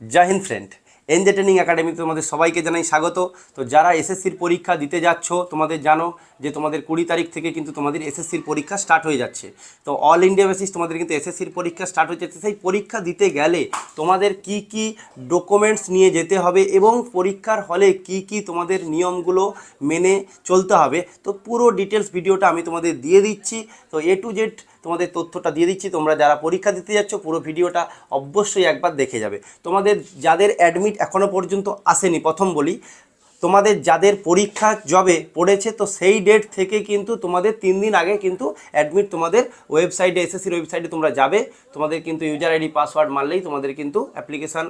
Jai Hind friend NJ training একাডেমিতে তোমাদের সবাইকে জানাই স্বাগত। তো যারা এসএসসির পরীক্ষা দিতে যাচ্ছ, তোমাদের জানো যে তোমাদের কুড়ি তারিখ থেকে কিন্তু তোমাদের এসএসসির পরীক্ষা স্টার্ট হয়ে যাচ্ছে। তো অল ইন্ডিয়া বেসিস তোমাদের কিন্তু এসএসসির পরীক্ষা স্টার্ট হয়ে যাচ্ছে। সেই পরীক্ষা দিতে গেলে তোমাদের কি কি ডকুমেন্টস নিয়ে যেতে হবে এবং পরীক্ষার হলে কি কি তোমাদের নিয়মগুলো মেনে চলতে হবে। তো পুরো ডিটেলস ভিডিওটা আমি তোমাদের দিয়ে দিচ্ছি। তো এ টু জেড তোমাদের তথ্যটা দিয়ে দিচ্ছি, তোমরা যারা পরীক্ষা দিতে যাচ্ছ, পুরো ভিডিওটা অবশ্যই একবার দেখে যাবে। তোমাদের যাদের অ্যাডমিট এখনও পর্যন্ত আসেনি, প্রথম বলি তোমাদের যাদের পরীক্ষা জবে পড়েছে, তো সেই ডেট থেকে কিন্তু তোমাদের তিন দিন আগে কিন্তু অ্যাডমিট তোমাদের ওয়েবসাইটে এসএসসির ওয়েবসাইটে তোমরা যাবে। তোমাদের কিন্তু ইউজার আইডি পাসওয়ার্ড মারলেই তোমাদের কিন্তু অ্যাপ্লিকেশান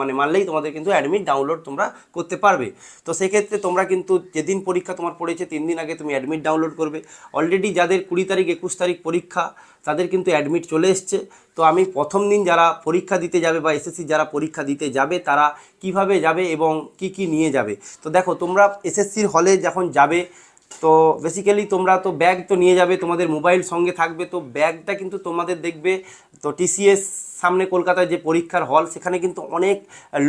মানে মারলেই তোমাদের কিন্তু অ্যাডমিট ডাউনলোড তোমরা করতে পারবে। তো সেক্ষেত্রে তোমরা কিন্তু যেদিন পরীক্ষা তোমার পড়েছে, তিন দিন আগে তুমি অ্যাডমিট ডাউনলোড করবে। অলরেডি যাদের কুড়ি তারিখ, একুশ তারিখ পরীক্ষা, তাদের কিন্তু অ্যাডমিট চলে এসছে। তো আমি প্রথম দিন যারা পরীক্ষা দিতে যাবে বা এসএসসি যারা পরীক্ষা দিতে যাবে, তারা কীভাবে যাবে এবং কি কি নিয়ে যাবে? তো দেখো, তোমরা এসএসসির হলে যখন যাবে, তো বেসিক্যালি তোমরা তো ব্যাগ তো নিয়ে যাবে, তোমাদের মোবাইল সঙ্গে থাকবে, তো ব্যাগটা কিন্তু তোমাদের দেখবে, তো টিসিএস সামনে কলকাতায় যে পরীক্ষার হল সেখানে কিন্তু অনেক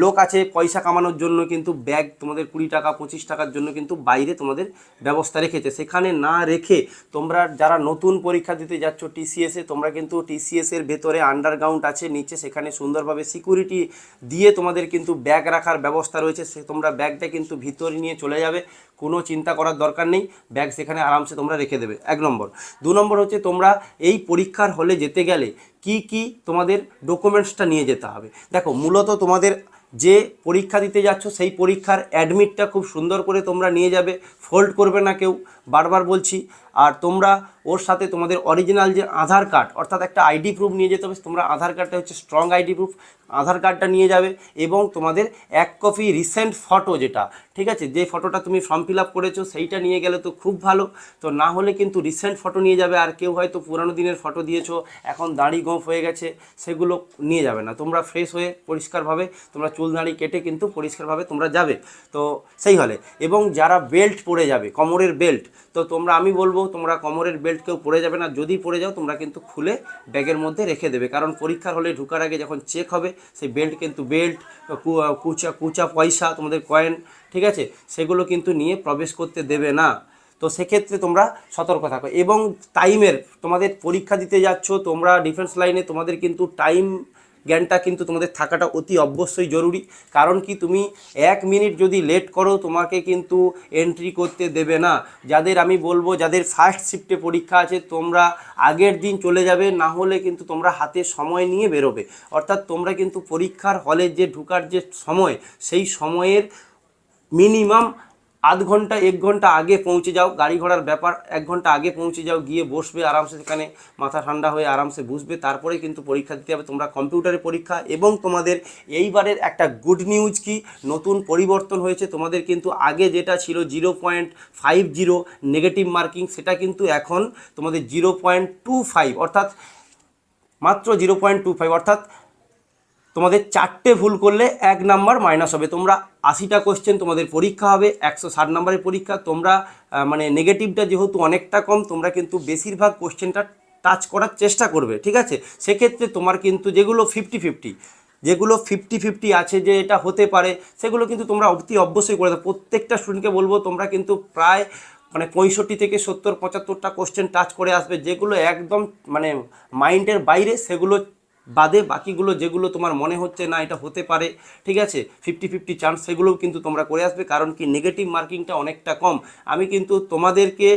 লোক আছে পয়সা কামানোর জন্য কিন্তু ব্যাগ তোমাদের কুড়ি টাকা, পঁচিশ টাকার জন্য কিন্তু বাইরে তোমাদের ব্যবস্থা রেখেছে। সেখানে না রেখে তোমরা যারা নতুন পরীক্ষা দিতে যাচ্ছ টিসিএসে তোমরা কিন্তু টিসিএসের ভেতরে আন্ডারগ্রাউন্ড আছে, নিচে সেখানে সুন্দরভাবে সিকিউরিটি দিয়ে তোমাদের কিন্তু ব্যাগ রাখার ব্যবস্থা রয়েছে। সে তোমরা ব্যাগটা কিন্তু ভিতরে নিয়ে চলে যাবে, কোনো চিন্তা করার দরকার নেই। ব্যাগ সেখানে আরামসে তোমরা রেখে দেবে। এক নম্বর। দু নম্বর হচ্ছে তোমরা এই পরীক্ষার হলে যেতে গেলে কি কি তোমাদের ডকুমেন্টসটা নিয়ে যেতে হবে। দেখো, মূলত তোমাদের যে পরীক্ষা দিতে যাচ্ছ, সেই পরীক্ষার অ্যাডমিটটা খুব সুন্দর করে তোমরা নিয়ে যাবে। ফোল্ড করবে না কেউ। বারবার বলছি আর তোমরা ওর সাথে তোমাদের অরিজিনাল যে আধার কার্ড অর্থাৎ একটা আইডি প্রুফ নিয়ে যেতে হবে, তোমরা আধার কার্ডটা হচ্ছে স্ট্রং আইডি প্রুফ আধার কার্ডটা নিয়ে যাবে এবং তোমাদের এক কপি রিসেন্ট ফটো যেটা, ঠিক আছে? যে ফটোটা তুমি ফর্ম ফিল আপ করেছ, সেইটা নিয়ে গেলে তো খুব ভালো। তো না হলে কিন্তু রিসেন্ট ফটো নিয়ে যাবে, আর কেউ হয়তো পুরানো দিনের ফটো দিয়েছ, এখন দাড়ি গোঁফ হয়ে গেছে, সেগুলো নিয়ে যাবে না। তোমরা ফ্রেশ হয়ে পরিষ্কারভাবে, তোমরা চুল দাঁড়ি কেটে কিন্তু পরিষ্কারভাবে তোমরা যাবে। তো সেই হলে। এবং যারা বেল্ট পরে যাবে, কোমরের বেল্ট তো তোমরা, আমি বলব তোমরা কোমরের বেল্ট কেউ পড়ে যাবে না। যদি পড়ে যাও, তোমরা কিন্তু খুলে ব্যাগের মধ্যে রেখে দেবে। কারণ পরীক্ষার হলে ঢুকার আগে যখন চেক হবে, সেই বেল্ট কিন্তু বেল্ট কুচা কুচা পয়সা, তোমাদের কয়েন ঠিক আছে? সেগুলো কিন্তু নিয়ে প্রবেশ করতে দেবে না। তো সেক্ষেত্রে তোমরা সতর্ক থাকো। এবং টাইমের তোমাদের পরীক্ষা দিতে যাচ্ছ, তোমরা ডিফেন্স লাইনে তোমাদের কিন্তু টাইম জ্ঞানটা কিন্তু তোমাদের থাকাটা অতি অবশ্যই জরুরি। কারণ কি তুমি এক মিনিট যদি লেট করো, তোমাকে কিন্তু এন্ট্রি করতে দেবে না। যাদের আমি বলব, যাদের ফার্স্ট শিফটে পরীক্ষা আছে, তোমরা আগের দিন চলে যাবে, না হলে কিন্তু তোমরা হাতে সময় নিয়ে বেরোবে। অর্থাৎ তোমরা কিন্তু পরীক্ষার হলে যে ঢুকার যে সময়, সেই সময়ের মিনিমাম আধ ঘণ্টা, এক ঘণ্টা আগে পৌঁছে যাও। গাড়ি ঘোড়ার ব্যাপার, এক ঘণ্টা আগে পৌঁছে যাও, গিয়ে বসবে, আরামসে সেখানে মাথা ঠান্ডা হয়ে আরামসে বুঝবে। তারপরে কিন্তু পরীক্ষা দিতে হবে। তোমরা কম্পিউটারে পরীক্ষা এবং তোমাদের এইবারের একটা গুড নিউজ কি? নতুন পরিবর্তন হয়েছে। তোমাদের কিন্তু আগে যেটা ছিল zero point five zero negative marking সেটা কিন্তু এখন তোমাদের জিরো পয়েন্ট টু ফাইভ, অর্থাৎ মাত্র জিরো পয়েন্ট টু ফাইভ, অর্থাৎ তোমাদের চারটে ভুল করলে এক নাম্বার মাইনাস হবে। তোমরা আশিটা কোশ্চেন তোমাদের পরীক্ষা হবে, একশো ষাট নাম্বারের পরীক্ষা। তোমরা মানে নেগেটিভটা যেহেতু অনেকটা কম, তোমরা কিন্তু বেশিরভাগ কোশ্চেনটা টাচ করার চেষ্টা করবে, ঠিক আছে? সেক্ষেত্রে তোমার কিন্তু যেগুলো ফিফটি ফিফটি যেগুলো ফিফটি ফিফটি আছে যে এটা হতে পারে, সেগুলো কিন্তু তোমরা অতি অবশ্যই করে দাও। প্রত্যেকটা স্টুডেন্টকে বলব, তোমরা কিন্তু প্রায় মানে পঁয়ষট্টি থেকে সত্তর, পঁচাত্তরটা কোশ্চেন টাচ করে আসবে। যেগুলো একদম মানে মাইন্ডের বাইরে, সেগুলো বাদে বাকিগুলো যেগুলো তোমার মনে হচ্ছে না এটা হতে পারে, ঠিক আছে? ফিফটি ফিফটি চান্স সেগুলোও কিন্তু তোমরা করে আসবে, কারণ কি নেগেটিভ মার্কিংটা অনেকটা কম। আমি কিন্তু তোমাদেরকে,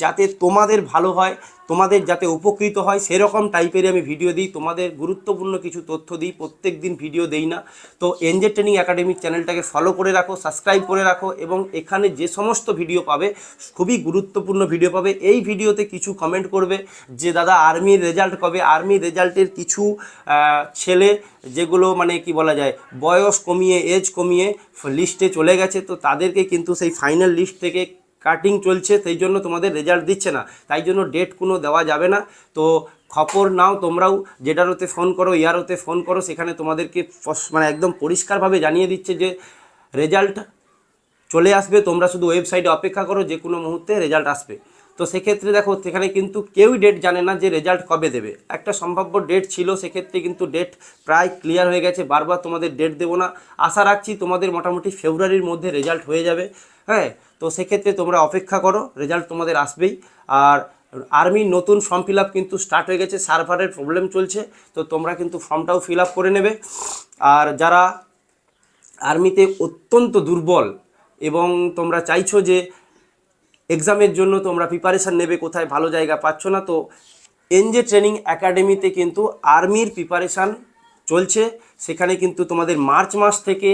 যাতে তোমাদের ভালো হয় তোমাদের যাতে উপকৃত হয়, সেরকম টাইপেরই আমি ভিডিও দিই। তোমাদের গুরুত্বপূর্ণ কিছু তথ্য দিই প্রত্যেক দিন ভিডিও দেই না। তো এনজে ট্রেনিং একাডেমিক চ্যানেলটাকে ফলো করে রাখো সাবস্ক্রাইব করে রাখো এবং এখানে যে সমস্ত ভিডিও পাবে, খুবই গুরুত্বপূর্ণ ভিডিও পাবে। এই ভিডিওতে কিছু কমেন্ট করবে যে, দাদা আর্মির রেজাল্ট কবে? আর্মি রেজাল্টের কিছু ছেলে যেগুলো মানে কি বলা যায়, বয়স কমিয়ে এজ কমিয়ে লিস্টে চলে গেছে, তো তাদেরকে কিন্তু সেই ফাইনাল লিস্ট থেকে কাটিং চলছে, সেই জন্য তোমাদের রেজাল্ট দিচ্ছে না। তাই জন্য ডেট কোনো দেওয়া যাবে না। তো খবর নাও তোমরাও, যেটারোতে ফোন করো, ইয়ারোতে ফোন করো, সেখানে তোমাদেরকে মানে একদম পরিষ্কারভাবে জানিয়ে দিচ্ছে যে রেজাল্ট চলে আসবে। তোমরা শুধু ওয়েবসাইটে অপেক্ষা করো, যে কোনো মুহূর্তে রেজাল্ট আসবে। তো সেক্ষেত্রে দেখো, সেখানে কিন্তু কেউই ডেট জানে না যে রেজাল্ট কবে দেবে। একটা সম্ভাব্য ডেট ছিল, সেক্ষেত্রে কিন্তু ডেট প্রায় ক্লিয়ার হয়ে গেছে। বারবার তোমাদের ডেট দেবো না। আশা রাখছি তোমাদের মোটামুটি ফেব্রুয়ারির মধ্যে রেজাল্ট হয়ে যাবে। হ্যাঁ? তো সেক্ষেত্রে তোমরা অপেক্ষা করো রেজাল্ট তোমাদের আসবেই। আর আর্মির নতুন ফর্ম ফিল কিন্তু স্টার্ট হয়ে গেছে সার্ভারের প্রবলেম চলছে, তো তোমরা কিন্তু ফর্মটাও ফিল করে নেবে। আর যারা আর্মিতে অত্যন্ত দুর্বল এবং তোমরা চাইছো যে এক্সামের জন্য তোমরা প্রিপারেশান নেবে, কোথায় ভালো জায়গা পাচ্ছ না, তো এনজে ট্রেনিং একাডেমিতে কিন্তু আর্মির প্রিপারেশান চলছে। সেখানে কিন্তু তোমাদের মার্চ মাস থেকে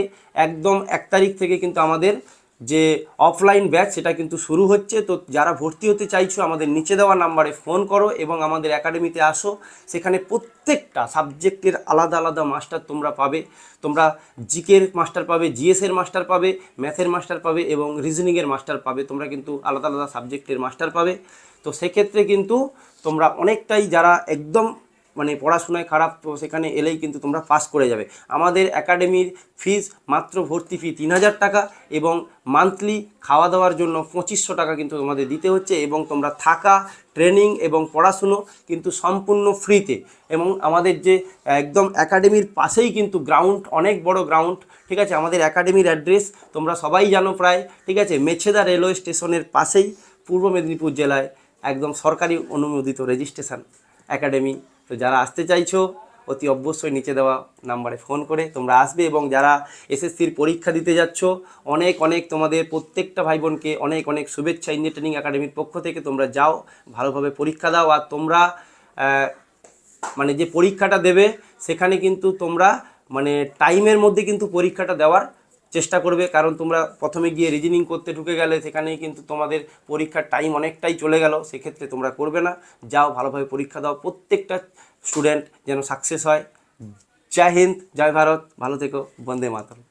একদম এক তারিখ থেকে কিন্তু আমাদের যে অফলাইন ব্যাচ সেটা কিন্তু শুরু হচ্ছে। তো যারা ভর্তি হতে চাইছো, আমাদের নিচে দেওয়া নাম্বারে ফোন করো এবং আমাদের একাডেমিতে আসো। সেখানে প্রত্যেকটা সাবজেক্টের আলাদা আলাদা মাস্টার তোমরা পাবে। তোমরা জিকের মাস্টার পাবে জিএসের মাস্টার পাবে ম্যাথের মাস্টার পাবে এবং রিজনিংয়ের মাস্টার পাবে। তোমরা কিন্তু আলাদা আলাদা সাবজেক্টের মাস্টার পাবে। তো সেক্ষেত্রে কিন্তু তোমরা অনেকটাই যারা একদম মানে পড়াশোনায় খারাপ, তো সেখানে এলেই কিন্তু তোমরা পাস করে যাবে। আমাদের একাডেমির ফিজ মাত্র ভর্তি ফি তিন হাজার টাকা এবং মান্থলি খাওয়া দাওয়ার জন্য পঁচিশশো টাকা কিন্তু তোমাদের দিতে হচ্ছে এবং তোমরা থাকা ট্রেনিং এবং পড়াশুনো কিন্তু সম্পূর্ণ ফ্রিতে এবং আমাদের যে একদম একাডেমির পাশেই কিন্তু গ্রাউন্ড অনেক বড় গ্রাউন্ড ঠিক আছে? আমাদের একাডেমির অ্যাড্রেস তোমরা সবাই জানো প্রায়, ঠিক আছে? মেছেদা রেলওয়ে স্টেশনের পাশেই, পূর্ব মেদিনীপুর জেলায় একদম সরকারি অনুমোদিত রেজিস্ট্রেশন একাডেমি তো যারা আসতে চাইছো, অতি অবশ্যই নিচে দেওয়া নাম্বারে ফোন করে তোমরা আসবে এবং যারা এসএসসির পরীক্ষা দিতে যাচ্ছ, অনেক অনেক তোমাদের প্রত্যেকটা ভাই বোনকে অনেক অনেক শুভেচ্ছা ইন্ডিয়া ট্রেনিং একাডেমির পক্ষ থেকে তোমরা যাও, ভালোভাবে পরীক্ষা দাও আর তোমরা মানে যে পরীক্ষাটা দেবে, সেখানে কিন্তু তোমরা মানে টাইমের মধ্যে কিন্তু পরীক্ষাটা দেওয়ার চেষ্টা করবে, কারণ তোমরা প্রথমে গিয়ে রিজনিং করতে ঢুকে গেলে সেখানেই কিন্তু তোমাদের পরীক্ষার টাইম অনেকটাই চলে গেল, সেক্ষেত্রে তোমরা করবে না। যাও, ভালোভাবে পরীক্ষা দাও, প্রত্যেকটা স্টুডেন্ট যেন সাকসেস হয়। জয় হিন্দ, জয় ভারত, ভালো থেকো, বন্দে মাতরম।